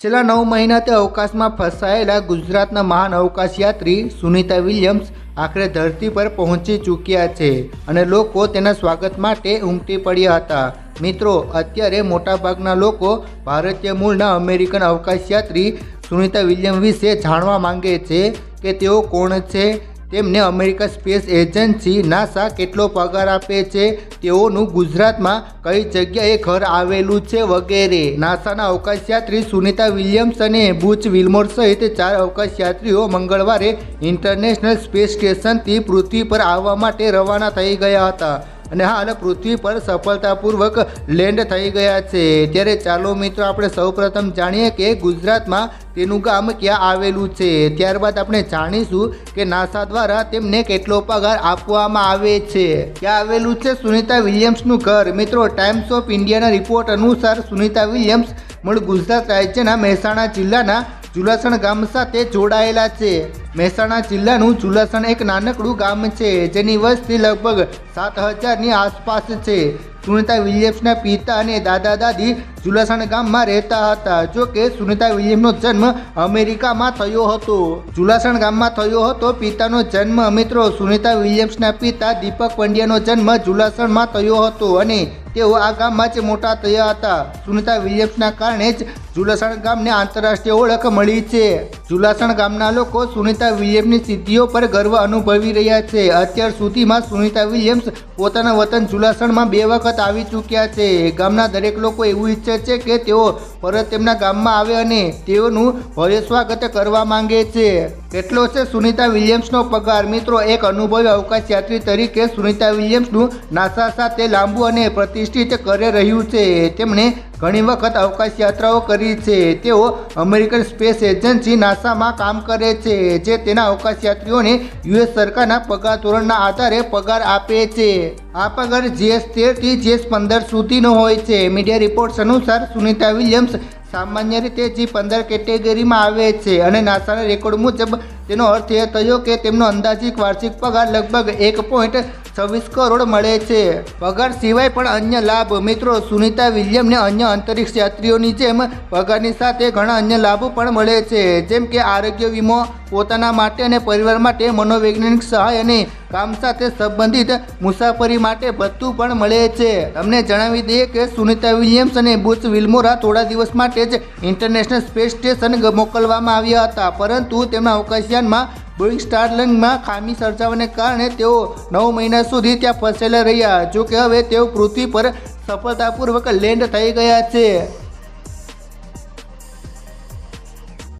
છેલ્લા નવ મહિનાથી અવકાશમાં ફસાયેલા ગુજરાતના મહાન અવકાશયાત્રી સુનિતા વિલિયમ્સ આખરે ધરતી પર પહોંચી ચૂક્યા છે અને લોકો તેના સ્વાગત માટે ઉમટી પડ્યા હતા. મિત્રો, અત્યારે મોટાભાગના લોકો ભારતીય મૂળના અમેરિકન અવકાશયાત્રી સુનિતા વિલિયમ વિશે જાણવા માંગે છે કે તેઓ કોણ છે? તેમને અમેરિકા સ્પેસ એજન્સી નાસા કેટલો પગાર આપે છે, તેઓનું ગુજરાતમાં કઈ જગ્યાએ ઘર આવેલું છે વગેરે. નાસાના અવકાશયાત્રી સુનિતા વિલિયમ્સ અને બુચ વિલમોર સહિત ચાર અવકાશયાત્રીઓ મંગળવારે ઇન્ટરનેશનલ સ્પેસ સ્ટેશનથી પૃથ્વી પર આવવા માટે રવાના થઈ ગયા હતા. અને હા, અને પૃથ્વી પર સફળતાપૂર્વક લેન્ડ થઈ ગયા છે. ત્યારે ચાલો મિત્રો, આપણે સૌપ્રથમ જાણીએ કે ગુજરાતમાં તેનું ગામ ક્યાં આવેલું છે. ત્યારબાદ આપણે જાણીશું કે નાસા દ્વારા તેમને કેટલો પગાર આપવામાં આવે છે. ક્યાં આવેલું છે? સુનિતા વિલિયમ્સનું ઘર. મિત્રો ટાઈમ્સ ઓફ ઇન્ડિયાના રિપોર્ટ અનુસાર સુનિતા વિલિયમ્સ મૂળ ગુજરાત રાજ્યના મહેસાણા જિલ્લાના જુલાસણ ગામ સાથે જોડાયેલા છે. મહેસાણા જિલ્લાનું જુલાસણ એક નાનકડું ગામ છે, જેની વસ્તી લગભગ સાત હજારની આસપાસ છે. સુનિતા વિલિયમ્સના પિતા અને દાદા દાદી જુલાસણ ગામમાં રહેતા હતા. જો કે સુનિતા વિલિયમનો જન્મ અમેરિકામાં થયો હતો. જુલાસણ ગામમાં થયો હતો. પિતાનો જન્મ મિત્રો સુનિતા વિલિયમ્સના પિતા દીપક પંડ્યાનો જન્મ જુલાસણમાં થયો હતો અને તેઓ આ ગામમાં જ મોટા થયા હતા. સુનિતા વિલિયમ્સના કારણે જ જુલાસણ ગામને આંતરરાષ્ટ્રીય ઓળખ મળી છે. જુલાસણ ગામના લોકો સુનિતા વિલિયમ્સની સિદ્ધિઓ પર ગર્વ અનુભવી રહ્યા છે. અત્યાર સુધીમાં સુનિતા વિલિયમ્સ પોતાના વતન જુલાસણમાં બે વખત આવી ચૂક્યા છે. ગામના દરેક લોકો એવું ઈચ્છે છે કે તેઓ પરત તેમના ગામમાં આવે અને તેઓનું ભવ્ય સ્વાગત કરવા માંગે છે. કેટલો છે સુનિતા વિલિયમ્સનો પગાર. મિત્રો, એક અનુભવી અવકાશયાત્રી તરીકે સુનિતા વિલિયમ્સનું નાસા સાથે લાંબુ અને પ્રતિષ્ઠિત કરી રહ્યું છે. તેમણે ઘણી વખત અવકાશ યાત્રાઓ કરી છે. તેઓ અમેરિકન સ્પેસ એજન્સી નાસામાં કામ કરે છે, જે તેના અવકાશયાત્રીઓને યુએસ સરકારના પગાર ધોરણના આધારે પગાર આપે છે. આ પગાર જીએસ તેરથી જીએસ પંદર સુધીનો હોય છે. મીડિયા રિપોર્ટ્સ અનુસાર સુનિતા વિલિયમ્સ સામાન્ય રીતે જી પંદર કેટેગરીમાં આવે છે અને નાસાના રેકોર્ડ મુજબ તેનો અર્થ એ થયો કે તેમનો અંદાજિત વાર્ષિક પગાર લગભગ એક પોઈન્ટ છવ્વીસ કરોડ મળે છે. પગાર સિવાય પણ અન્ય લાભ, મિત્રો, સુનિતા વિલિયમને અન્ય અંતરિક્ષ યાત્રીઓની જેમ પગારની સાથે ઘણા અન્ય લાભો પણ મળે છે. જેમ કે આરોગ્ય વીમો પોતાના માટે અને પરિવાર માટે મનોવૈજ્ઞાનિક સહાય અને કામ સાથે સંબંધિત મુસાફરી માટે ભથ્થું પણ મળે છે. તમને જણાવી દઈએ કે સુનિતા વિલિયમ્સ અને બુચ વિલ્મોરા થોડા દિવસ માટે જ ઇન્ટરનેશનલ સ્પેસ સ્ટેશન મોકલવામાં આવ્યા હતા. પરંતુ તેમના અવકાશયાનમાં બોઈંગ સ્ટારલિંગમાં ખામી સર્જાવાને કારણે તેઓ નવ મહિના સુધી ત્યાં ફસેલા રહ્યા. જો કે હવે તેઓ પૃથ્વી પર સફળતાપૂર્વક લેન્ડ થઈ ગયા છે.